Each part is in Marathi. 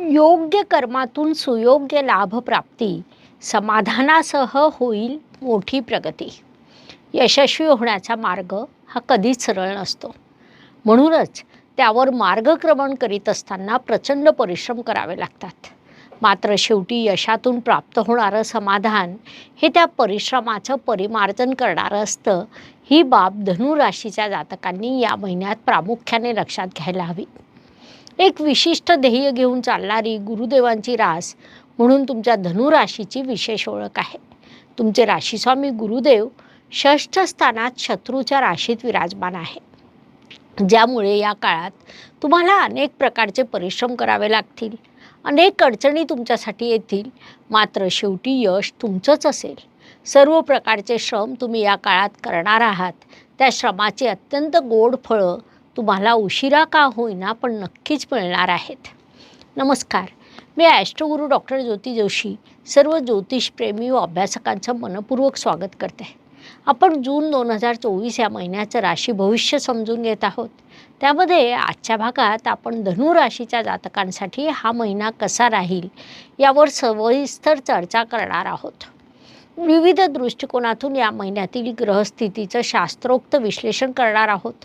योग्य कर्मातून सुयोग्य लाभप्राप्ती समाधानासह होईल मोठी प्रगती. यशस्वी होण्याचा मार्ग हा कधीच सरळ नसतो. म्हणूनच त्यावर मार्गक्रमण करीत असताना प्रचंड परिश्रम करावे लागतात. मात्र शेवटी यशातून प्राप्त होणारं समाधान हे त्या परिश्रमाचं परिमार्जन करणारं असतं ही बाब धनुराशीच्या जातकांनी या महिन्यात प्रामुख्याने लक्षात घ्यायला हवी. एक विशिष्ट ध्येय घेऊन चालणारी गुरुदेवांची रास म्हणून तुमच्या धनुराशीची विशेष ओळख आहे. तुमचे राशीस्वामी गुरुदेव षष्ठ स्थानात शत्रूच्या राशीत विराजमान आहे. ज्यामुळे या काळात तुम्हाला अनेक प्रकारचे परिश्रम करावे लागतील. अनेक अडचणी तुमच्यासाठी येतील. मात्र शेवटी यश तुमचंच असेल. सर्व प्रकारचे श्रम तुम्ही या काळात करणार आहात. त्या श्रमाची अत्यंत गोड फळं तुम्हाला उशिरा का होईना पण नक्कीच मिळणार आहेत. नमस्कार. मी ॲस्ट्रोगुरू डॉक्टर ज्योती जोशी सर्व ज्योतिषप्रेमी व अभ्यासकांचं मनपूर्वक स्वागत करते. आपण जून दोन हजार चोवीस या महिन्याचं राशी भविष्य समजून घेत आहोत. त्यामध्ये आजच्या भागात आपण धनु राशीच्या जातकांसाठी हा महिना कसा राहील यावर सविस्तर चर्चा करणार आहोत. विविध दृष्टिकोनातून या महिन्यातील ग्रहस्थितीचं शास्त्रोक्त विश्लेषण करणार आहोत.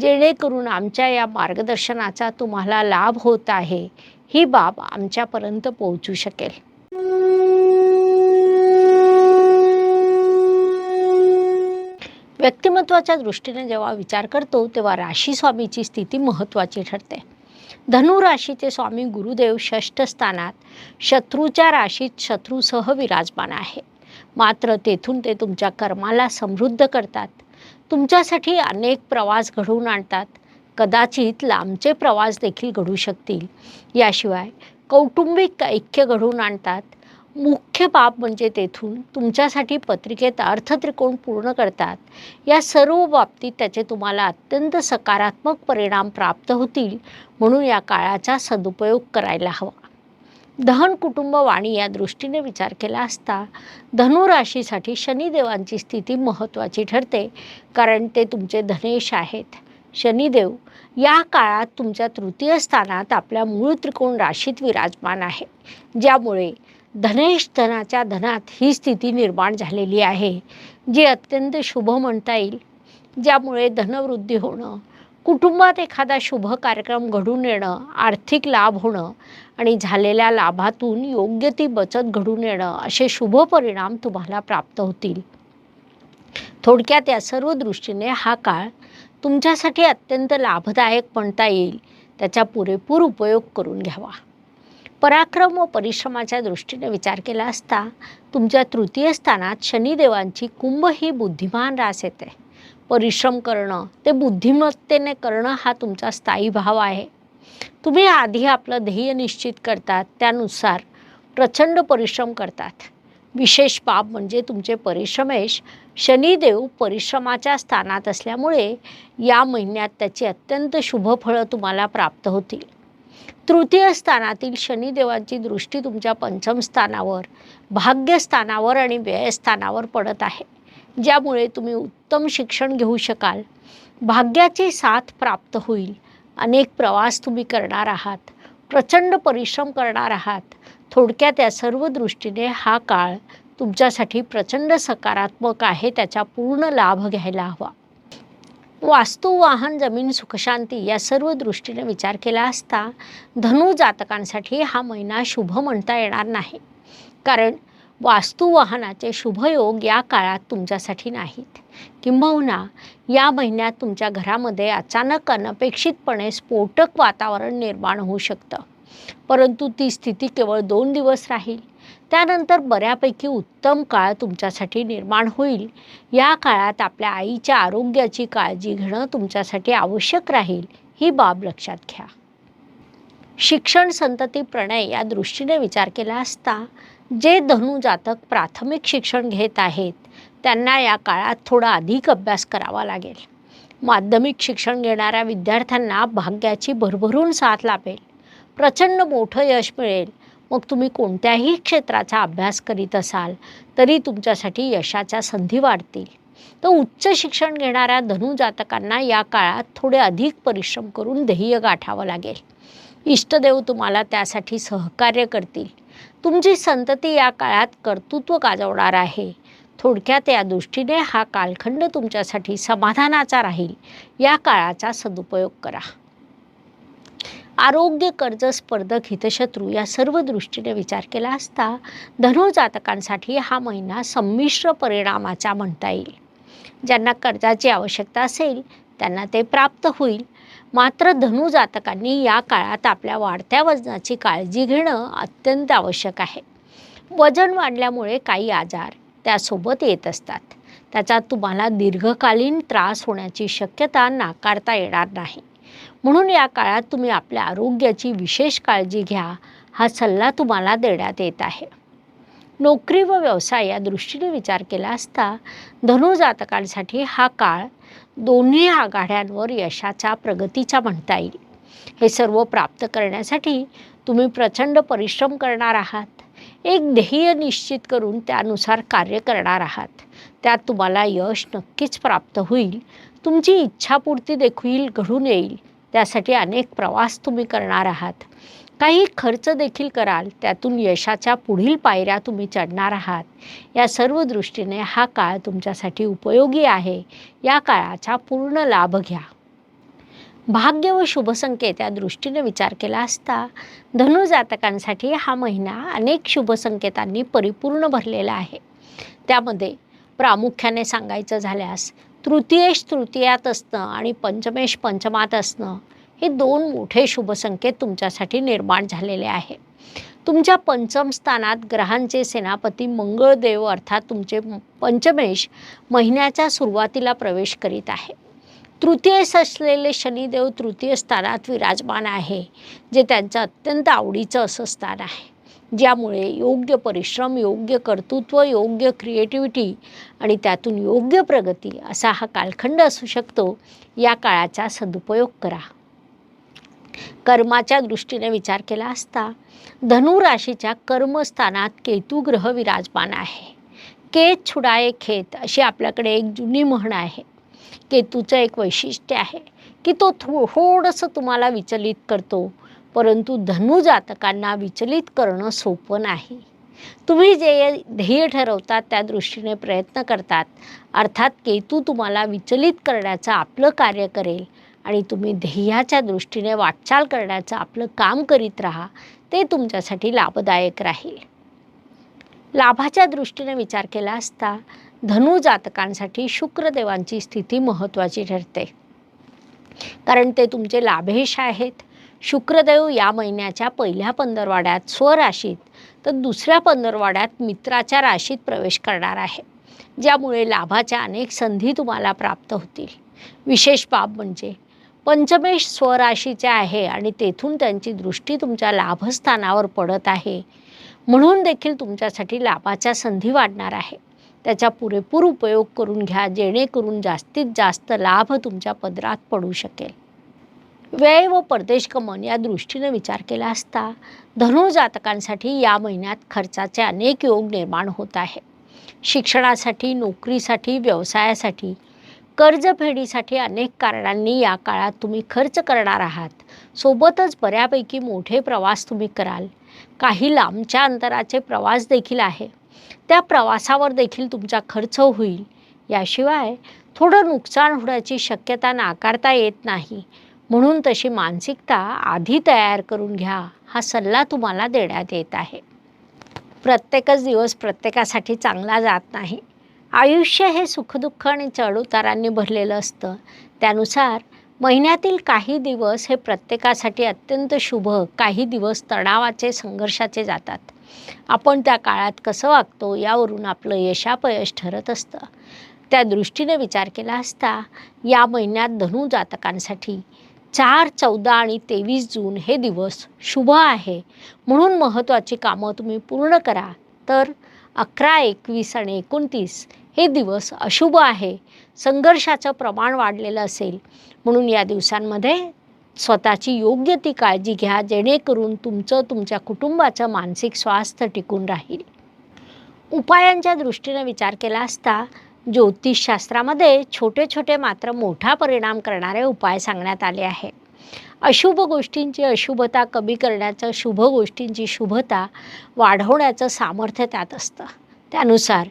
जेणेकरून आमच्या या मार्गदर्शनाचा तुम्हाला लाभ होत आहे. ही बाब आमच्यापर्यंत पोहोचू शकेल. व्यक्तिमत्वाच्या दृष्टीने जेव्हा विचार करतो तेव्हा राशी स्वामीची स्थिती महत्त्वाची ठरते. धनु राशीचे स्वामी गुरुदेव षष्ठ स्थानात शत्रूच्या राशीत शत्रूसह विराजमान आहे. मात्र तेथून ते तुमच्या कर्माला समृद्ध करतात. तुमच्यासाठी अनेक प्रवास घडवून आणतात. कदाचित लांबचे प्रवास देखील घडू शकतील. याशिवाय कौटुंबिक ऐक्य घडवून आणतात. मुख्य बाब म्हणजे तेथून तुमच्यासाठी पत्रिकेत अर्थत्रिकोण पूर्ण करतात. या सर्व बाबतीत त्याचे तुम्हाला अत्यंत सकारात्मक परिणाम प्राप्त होतील म्हणून या काळाचा सदुपयोग करायला हवा. दहन कुटुंब वाणी या दृष्टीने विचार केला असता धनुराशीसाठी शनिदेवांची स्थिती महत्त्वाची ठरते कारण ते तुमचे धनेश आहेत. शनिदेव या काळात तुमच्या तृतीय स्थानात आपल्या मूळ त्रिकोण राशीत विराजमान आहे ज्यामुळे धनेश धनाच्या धनात ही स्थिती निर्माण झालेली आहे जी अत्यंत शुभ म्हणता येईल ज्यामुळे धनवृद्धी होणं कुटुंबात एखादा शुभ कार्यक्रम घडून येणं आर्थिक लाभ होणं आणि झालेल्या लाभातून योग्य ती बचत घडून येणं असे शुभ परिणाम तुम्हाला प्राप्त होतील. थोडक्यात या सर्व दृष्टीने हा काळ तुमच्यासाठी अत्यंत लाभदायक म्हणता येईल. त्याचा पुरेपूर उपयोग करून घ्यावा. पराक्रम व परिश्रमाच्या दृष्टीने विचार केला असता तुमच्या तृतीय स्थानात शनिदेवांची कुंभ ही बुद्धिमान रास येते. परिश्रम करणं ते बुद्धिमत्तेने करणं हा तुमचा स्थायी भाव आहे. तुम्ही आधी आपलं ध्येय निश्चित करतात त्यानुसार प्रचंड परिश्रम करतात. विशेष बाब म्हणजे तुमचे परिश्रमेश शनिदेव परिश्रमाच्या स्थानात असल्यामुळे या महिन्यात त्याची अत्यंत शुभ फळं तुम्हाला प्राप्त होतील. तृतीय स्थानातील शनिदेवांची दृष्टी तुमच्या पंचम स्थानावर भाग्यस्थानावर आणि व्ययस्थानावर पडत आहे. ज्यामुळे तुम्ही उत्तम शिक्षण घेऊ शकाल. भाग्याची साथ प्राप्त होईल. अनेक प्रवास तुम्ही करणार आहात. प्रचंड परिश्रम करणार आहात. थोडक्यात या सर्व दृष्टीने हा काळ तुमच्यासाठी प्रचंड सकारात्मक आहे त्याचा पूर्ण लाभ घ्यायला हवा. वास्तू वाहन जमीन सुखशांती या सर्व दृष्टीने विचार केला असता धनु जातकांसाठी हा महिना शुभ म्हणता येणार नाही. कारण वास्तुवाहनाचे शुभयोग या काळात तुमच्यासाठी नाहीत. किंबहुना या महिन्यात तुमच्या घरामध्ये अचानक अनपेक्षितपणे स्फोटक वातावरण निर्माण होऊ शकतं. परंतु ती स्थिती केवळ दोन दिवस राहील. त्यानंतर बऱ्यापैकी उत्तम काळ तुमच्यासाठी निर्माण होईल. या काळात आपल्या आईच्या आरोग्याची काळजी घेणं तुमच्यासाठी आवश्यक राहील ही बाब लक्षात घ्या. शिक्षण संतती प्रणय या दृष्टीने विचार केला असता जे धनु जातक प्राथमिक शिक्षण घेत आहेत त्यांना या काळात थोडा अधिक अभ्यास करावा लागेल. माध्यमिक शिक्षण घेणाऱ्या विद्यार्थ्यांना भाग्याची भरभरून साथ लाभेल. प्रचंड मोठं यश मिळेल. मग तुम्ही कोणत्याही क्षेत्राचा अभ्यास करीत असाल तरी तुमच्यासाठी यशाच्या संधी वाढतील. तर उच्च शिक्षण घेणाऱ्या धनुजातकांना या काळात थोडे अधिक परिश्रम करून ध्येय गाठावं लागेल. इष्टदेव तुम्हाला त्यासाठी सहकार्य करतील. तुमची संतती या काळात कर्तृत्व गाजवणार आहे. थोडक्यात या दृष्टीने हा कालखंड तुमच्यासाठी समाधानाचा राहील. या काळाचा सदुपयोग करा. आरोग्य कर्ज स्पर्धक हितशत्रू या सर्व दृष्टीने विचार केला असता धनुजातकांसाठी हा महिना संमिश्र परिणामाचा म्हणता येईल. ज्यांना कर्जाची आवश्यकता असेल त्यांना ते प्राप्त होईल. मात्र धनुजातकांनी या काळात आपल्या वाढत्या वजनाची काळजी घेणं अत्यंत आवश्यक आहे. वजन वाढल्यामुळे काही आजार त्यासोबत येत असतात. त्याचा तुम्हाला दीर्घकालीन त्रास होण्याची शक्यता नाकारता येणार नाही. म्हणून या काळात तुम्ही आपल्या आरोग्याची विशेष काळजी घ्या हा सल्ला तुम्हाला देण्यात येत आहे. नोकरी व व्यवसाय या दृष्टीने विचार केला असता धनुजातकांसाठी हा काळ दोन्ही आघाड्यांवर यशाचा प्रगतीचा म्हणता येईल. हे सर्व प्राप्त करण्यासाठी तुम्ही प्रचंड परिश्रम करणार आहात. एक ध्येय निश्चित करून त्यानुसार कार्य करणार आहात. त्यात तुम्हाला यश नक्कीच प्राप्त होईल. तुमची इच्छापूर्ती देखील घडून येईल. त्यासाठी अनेक प्रवास तुम्ही करणार आहात. काही खर्च देखील कराल त्यातून यशाच्या पुढील पायऱ्या तुम्ही चढणार आहात. या सर्व दृष्टीने हा काळ तुमच्यासाठी उपयोगी आहे. या काळाचा पूर्ण लाभ घ्या. भाग्य व शुभसंकेत या दृष्टीने विचार केला असता धनुजातकांसाठी हा महिना अनेक शुभसंकेतांनी परिपूर्ण भरलेला आहे. त्यामध्ये प्रामुख्याने सांगायचं झाल्यास तृतीयेश तृतीयात असणं आणि पंचमेश पंचमात असणं हे दोन मोठे शुभसंकेत तुमच्यासाठी निर्माण झालेले आहे. तुमच्या पंचम स्थानात ग्रहांचे सेनापती मंगळदेव अर्थात तुमचे पंचमेश महिन्याच्या सुरुवातीला प्रवेश करीत आहे. तृतीयस असलेले शनिदेव तृतीय स्थानात विराजमान आहे जे त्यांचं अत्यंत आवडीचं असं स्थान आहे. ज्यामुळे योग्य परिश्रम योग्य कर्तृत्व योग्य क्रिएटिव्हिटी आणि त्यातून योग्य प्रगती असा हा कालखंड असू शकतो या काळाचा सदुपयोग करा. कर्माच्या दृष्टीने विचार केला असता धनुराशीच्या कर्मस्थानात केतू ग्रह विराजमान आहे. केत छुडाये खेत अशी आपल्याकडे एक जुनी म्हण आहे. केतूचं एक वैशिष्ट्य आहे की तो थो थोडंसं तुम्हाला विचलित करतो परंतु धनुजातकांना विचलित करणं सोपं नाही. तुम्ही जे ध्येय ठरवतात त्या दृष्टीने प्रयत्न करतात अर्थात केतू तुम्हाला विचलित करण्याचं आपलं कार्य करेल आणि तुम्ही ध्येयाच्या दृष्टीने वाटचाल करण्याचं आपलं काम करीत राहा ते तुमच्यासाठी लाभदायक राहील. लाभाच्या दृष्टीने विचार केला असता धनु जातकांसाठी शुक्रदेवांची स्थिती महत्त्वाची ठरते. कारण ते तुमचे लाभेश आहेत. शुक्रदेव या महिन्याच्या पहिल्या पंधरवाड्यात स्वराशीत तर दुसऱ्या पंधरवाड्यात मित्राच्या राशीत प्रवेश करणार आहे. ज्यामुळे लाभाच्या अनेक संधी तुम्हाला प्राप्त होतील. विशेष बाब म्हणजे पंचमेश स्वराशीचे आहे आणि तेथून त्यांची दृष्टी तुमच्या लाभस्थानावर पडत आहे. म्हणून देखील तुमच्यासाठी लाभाच्या संधी वाढणार आहे. त्याचा पुरेपूर उपयोग करून घ्या जेणेकरून जास्तीत जास्त लाभ तुमच्या पदरात पडू शकेल. व्यय व परदेश गमन या दृष्टीने विचार केला असता धनुजातकांसाठी या महिन्यात खर्चाचे अनेक योग निर्माण होत आहे. शिक्षणासाठी नोकरीसाठी व्यवसायासाठी कर्जफेडीसाठी अनेक कारणांनी या काळात तुम्ही खर्च करणार आहात. सोबतच बऱ्यापैकी मोठे प्रवास तुम्ही कराल. काही लांबच्या अंतराचे प्रवास देखील आहे. त्या प्रवासावर देखील तुमचा खर्च होईल. याशिवाय थोडं नुकसान होण्याची शक्यता नाकारता येत नाही. म्हणून तशी मानसिकता आधी तयार करून घ्या हा सल्ला तुम्हाला देण्यात येत आहे. प्रत्येकच दिवस प्रत्येकासाठी चांगला जात नाही. आयुष्य हे सुखदुःख आणि चढउतारांनी भरलेलं असतं. त्यानुसार महिन्यातील काही दिवस हे प्रत्येकासाठी अत्यंत शुभ काही दिवस तणावाचे संघर्षाचे जातात. आपण त्या काळात कसं वागतो यावरून आपलं यशापयश ठरत असतं. त्या दृष्टीने विचार केला असता या महिन्यात धनु जातकांसाठी चार चौदा आणि तेवीस जून हे दिवस शुभ आहे. म्हणून महत्त्वाची कामं तुम्ही पूर्ण करा. तर अकरा एकवीस आणि एकोणतीस हे दिवस अशुभ आहे. संघर्षाचं प्रमाण वाढलेलं असेल. म्हणून या दिवसांमध्ये स्वतःची योग्य ती काळजी घ्या जेणेकरून तुमचं तुमच्या कुटुंबाचं मानसिक स्वास्थ्य टिकून राहील. उपायांच्या दृष्टीने विचार केला असता ज्योतिषशास्त्रामध्ये छोटे छोटे मात्र मोठा परिणाम करणारे उपाय सांगण्यात आले आहे अशुभ गोष्टींची अशुभता कमी करण्याचं शुभ गोष्टींची शुभता वाढवण्याचं सामर्थ्य त्यात असतं. त्यानुसार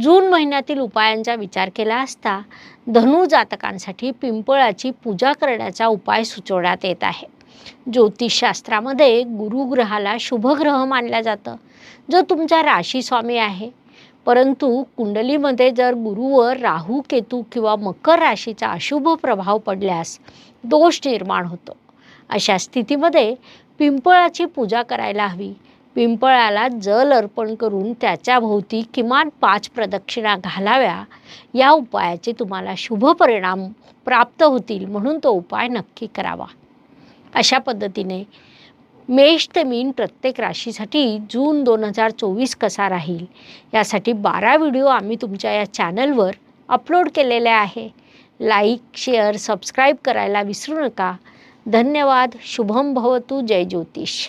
जून महिन्यातील उपायांचा विचार केला असता धनु जातकांसाठी पिंपळाची पूजा करण्याचा उपाय सुचवण्यात येत आहे. ज्योतिषशास्त्रामध्ये गुरुग्रहाला शुभग्रह मानलं जातं. जो तुमचा राशीस्वामी आहे. परंतु कुंडलीमध्ये जर गुरुवर राहू केतू किंवा मकर राशीचा अशुभ प्रभाव पडल्यास दोष निर्माण होतो. अशा स्थितीमध्ये पिंपळाची पूजा करायला हवी. पिंपळाला जल अर्पण करून त्याच्या भोवती किमान पाच प्रदक्षिणा घालाव्या. या उपायाचे तुम्हाला शुभ परिणाम प्राप्त होतील म्हणून तो उपाय नक्की करावा. अशा पद्धतीने मेष ते मीन प्रत्येक राशीसाठी जून दोन हजार चोवीस कसा राहील यासाठी बारा व्हिडिओ आम्ही तुमच्या या चॅनलवर अपलोड केलेले आहे. लाईक शेअर सबस्क्राईब करायला विसरू नका. धन्यवाद. शुभम भवतु. जय ज्योतिष.